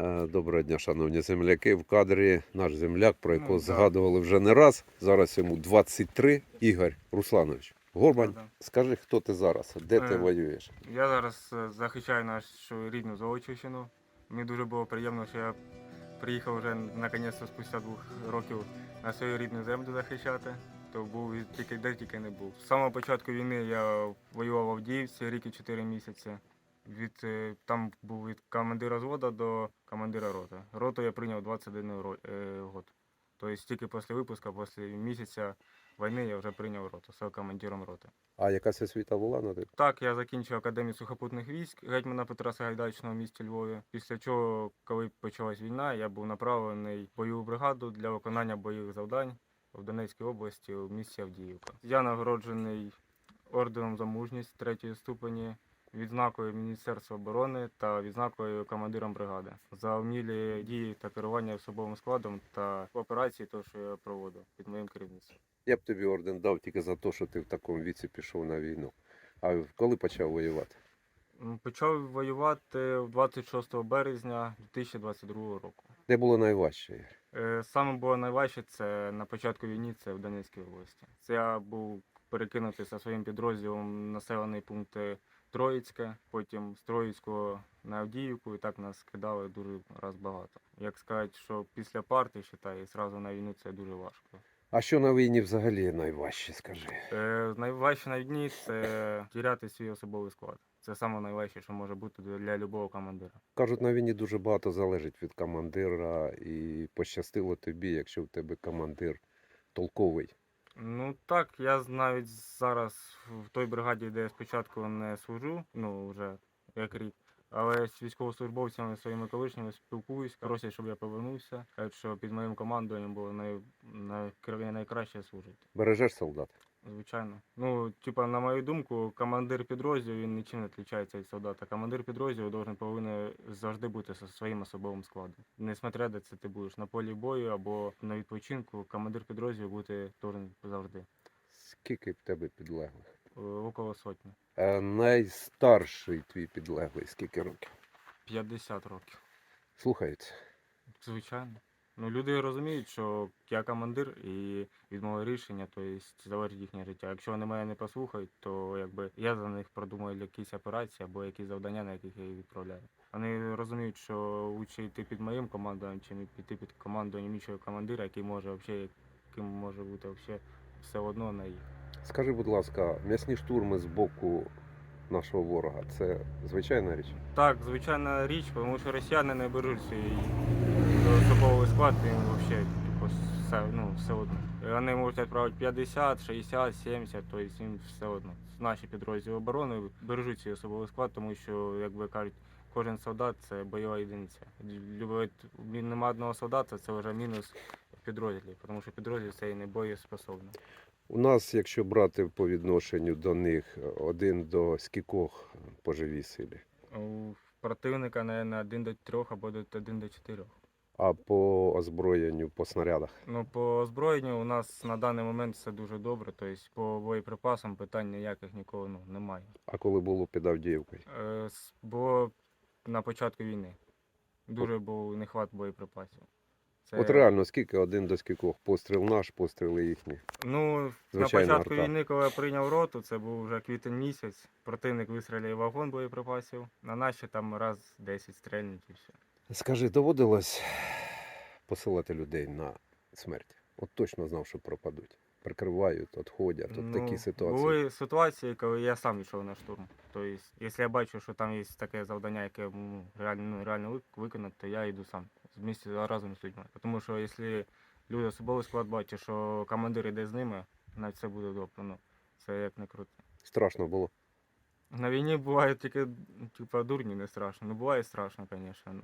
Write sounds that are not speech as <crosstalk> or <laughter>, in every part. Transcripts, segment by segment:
Е, Доброго дня, шановні земляки. В кадрі наш земляк, про якого Ну, згадували вже не раз. Зараз йому 23. Ігор Русланович. Горбань, Да. скажи, хто ти зараз? Де ти Е. воюєш? Я зараз е, захищаю нашу рідну Золочівщину. Мені дуже було приємно, що я приїхав вже наконець спустя двох років на свою рідну землю захищати. То був тільки де тільки не був. З самого початку війни я воював в Авдіївці рік і 4 місяці. Від е, там був від командира взводу до командира роти. Роту я прийняв 21 ро- е, год. Тобто тільки після випуску, після місяця війни я вже прийняв роту, став командиром роти. А якась освіта була на тебе? Так, я закінчив академію сухопутних військ гетьмана Петра Сагайдачного в місті Львові. Після чого, коли почалась війна, я був направлений в бойову бригаду для виконання бойових завдань в Донецькій області у місті Авдіївка. Я нагороджений орденом за мужність третьої ступені, відзнакою Міністерства оборони та відзнакою командиром бригади за вмілі дії та керування особовим складом та операції, то що я проводив під моїм керівництвом. Я б тобі орден дав тільки за те, що ти в такому віці пішов на війну. А коли почав воювати? Почав воювати 26 березня 2022 року. Де було найважче? Е, Саме було найважче це на початку війни, це в Донецькій області. Це я був перекинутий зі своїм підрозділом населений пункт Троїцьке, потім з Троїцького на Авдіївку, і так нас кидали дуже раз багато. Як сказати, що після партії, считай, і зразу на війну це дуже важко. А що на війні взагалі найважче, скажи? Е, найважче на війні це тіряти свій особовий склад. Це саме найважче, що може бути для любого командира. Кажуть, на війні дуже багато залежить від командира, і пощастило тобі, якщо в тебе командир толковий. Ну так, я навіть зараз в той бригаді, де я спочатку не служу, ну вже як рік. Але з військовослужбовцями своїми колишніми спілкуюсь, просять, щоб я повернувся. Що під моїм командуванням було най, най, найкраще служити. Бережеш солдат? Звичайно. Ну, типа, на мою думку, командир підрозділу він нічим не відрізняється від солдата. Командир підрозділу должен повинен завжди бути зі своїм особовим складом. Несмотря де це ти будеш на полі бою або на відпочинку, командир підрозділу бути должен завжди. Скільки в тебе підлеглих? Е, Около сотні. Е, найстарший твій підлеглий, скільки років? 50 років. Слухається. Звичайно. Ну, люди розуміють, що я командир і від мого рішення, то залежить їхнє життя. Якщо вони мене не послухають, то якби я за них продумаю якісь операції або якісь завдання, на яких я їх відправляю. Вони розуміють, що лучше йти під моїм командуванням, чим піти під командуванням іншого командира, який може взагалі, яким може бути взагалі все одно на їх. Скажи, будь ласка, м'ясні штурми з боку нашого ворога це звичайна річ? Так, звичайна річ, тому що росіяни не беруть свій особовий склад, їм взагалі типу, все, ну, все одно. Вони можуть відправити 50, 60, 70, тобто їм все одно. Наші підрозділи оборони бережуть свій особовий склад, тому що, як би кажуть, кожен солдат це бойова єдиниця. Любить, нема одного солдата, це вже мінус підрозділі, тому що підрозділ це і не боєспособний. У нас, якщо брати по відношенню до них, один до скількох по живій силі, У противника, мабуть, один до трьох або один до чотирьох. А по озброєнню, по снарядах. Ну, по озброєнню у нас на даний момент все дуже добре. Тобто по боєприпасам питань ніяких нікого ну, немає. А коли було під Авдіївкою? Е, с- було на початку війни. Дуже був нехват боєприпасів. Це, От реально, скільки один до скількох? Постріл наш, постріли їхні. Ну, Звичайна на початку арта. війни, коли я прийняв роту, це був вже квітень місяць. Противник вистрілює вагон боєприпасів. На наші там раз 10 стрельнуть і все. Скажи, доводилось посилати людей на смерть? От точно знав, що пропадуть. Прикривають, відходять. От такі ситуації. Ну, Були ситуації, коли я сам йшов на штурм. Тобто, якщо я бачу, що там є таке завдання, яке ну, реально, ну, реально виконати, то я йду сам місця разом з людьми. Тому що якщо люди особовий склад бачать, що командир йде з ними, навіть все буде добре. Ну, це як не круто. Страшно було. На війні буває тільки, типа, дурні не страшно. Ну буває страшно, звісно.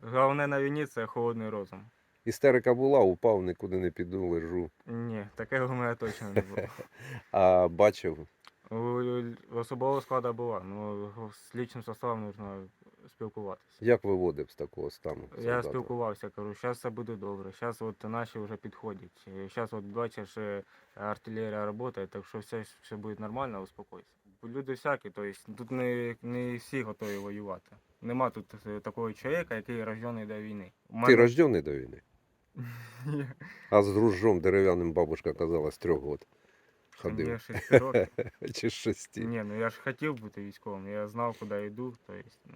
Головне на війні це холодний розум. Істерика була, упав, нікуди не піду, лежу. Ні, такого у мене точно не було. <laughs> А бачив, особового складу була, ну з лічним составом потрібно спілкуватися. як виводив з такого стану. Я солдата? спілкувався, кажу, зараз все буде добре. Зараз от наші вже підходять. Зараз от бачиш, е, артилерія працює, так що все, все буде нормально, успокойся. Люди всякі, тобто тут не, не всі готові воювати. нема тут е, такого чоловіка, який рождений до війни. У Ти мене- рождений до війни? Ні, <laughs> А з ружжом дерев'яним бабушка казала з трьох років. мені Ходив. 6 років. Чи з шести. Ні, ну я ж хотів бути військовим, я знав, куди йду. Тобто, ну,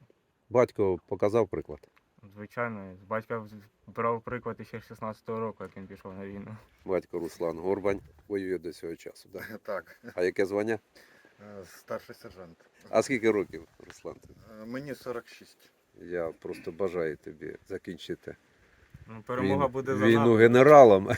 Батько показав приклад. звичайно, з батька брав приклад ще з 16-го року, як він пішов на війну. Батько Руслан Горбань воює до цього часу. Да? <laughs> Так, А яке звання? Е, старший сержант. А скільки років, Руслан? Е, Мені 46. Я просто бажаю тобі закінчити Ну, перемога Він, буде за війну нами. генералом.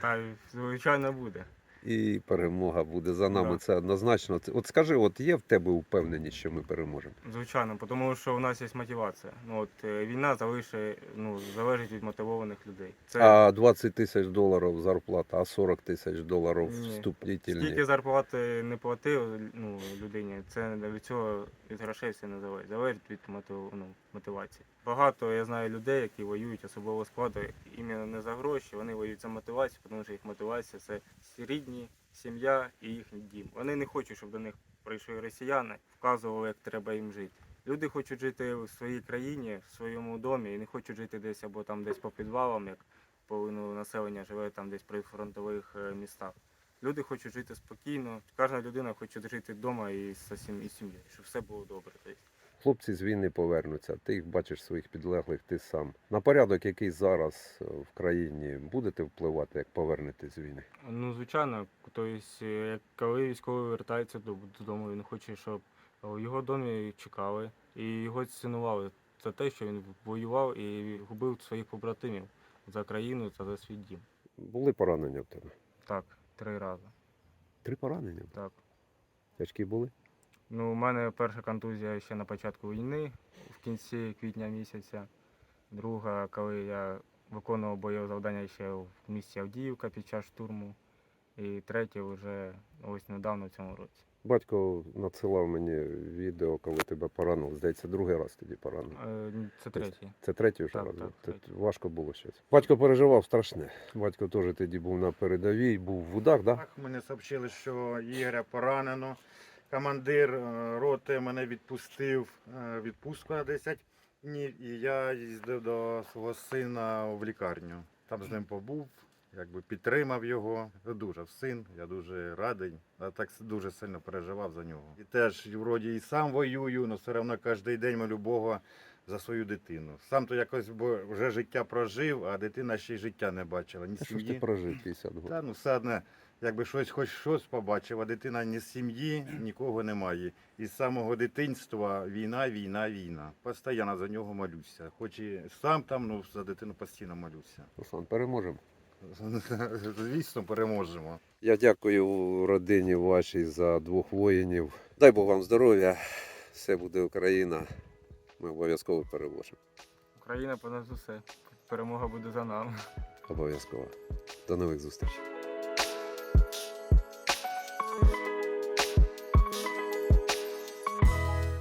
Та звичайно буде. І перемога буде за нами. Да. Це однозначно. От скажи, от є в тебе впевненість, що ми переможемо? Звичайно, тому що у нас є мотивація. Ну от е, війна залишає, ну залежить від мотивованих людей. Це А 20 тисяч доларів зарплата, а 40 тисяч доларів Ні. вступнительні. скільки зарплати не платив ну, людині, це від цього від грошей все не залежить. Залежить від мотив, ну, мотивації. Багато я знаю людей, які воюють особового складу іменно не за гроші, вони воюють за мотивацію, тому що їх мотивація це рідні, сім'я і їхній дім. Вони не хочуть, щоб до них прийшли росіяни, вказували, як треба їм жити. Люди хочуть жити в своїй країні, в своєму домі, і не хочуть жити десь або там десь по підвалам, як половину населення живе там десь при фронтових е, містах. Люди хочуть жити спокійно. Кожна людина хоче жити вдома і з сім'єю, щоб все було добре. Хлопці з війни повернуться. Ти їх бачиш своїх підлеглих, ти сам. На порядок, який зараз е, в країні, будете впливати, як повернетесь з війни? Ну, звичайно, тобто, як коли військовий вертається додому, він хоче, щоб в його домі чекали і його цінували за те, що він воював і губив своїх побратимів за країну та за свій дім. Були поранення в тебе? Так, три рази. Три поранення. Так. Тяжкі були? Ну, у мене перша контузія ще на початку війни, в кінці квітня місяця. Друга, коли я виконував бойове завдання ще в місті Авдіївка під час штурму. І третє вже ось недавно в цьому році. Батько надсилав мені відео, коли тебе поранили. Здається, другий раз тоді поранив. Е, Це третє. Це третій вже Так, раз. так? Це третій. важко було щось. Батько переживав страшне. Батько теж тоді був на передовій, був в удах, да? Так, мені сообщили, що Ігоря поранено. Командир е, роти мене відпустив е, відпустку на 10 днів, і я їздив до свого сина в лікарню. Там з ним побув, якби підтримав його. Дуже син, я дуже радий. Я так дуже сильно переживав за нього. І теж вроді і сам воюю, але все одно кожен день молю Бога за свою дитину. Сам то якось бо вже життя прожив, а дитина ще й життя не бачила. Ні сім'ї. прожив 50 років? Та ну все одне, якби щось, хоч щось побачив, а дитина ні сім'ї, нікого немає. І з самого дитинства війна, війна, війна. Постійно за нього молюся. Хоч і сам там, ну за дитину постійно молюся. Руслан, переможемо. <laughs> Звісно, переможемо. Я дякую родині вашій за двох воїнів. Дай Бог вам здоров'я. Все буде Україна. Ми обов'язково переможемо. Україна понад усе. Перемога буде за нами. Обов'язково. До нових зустрічей.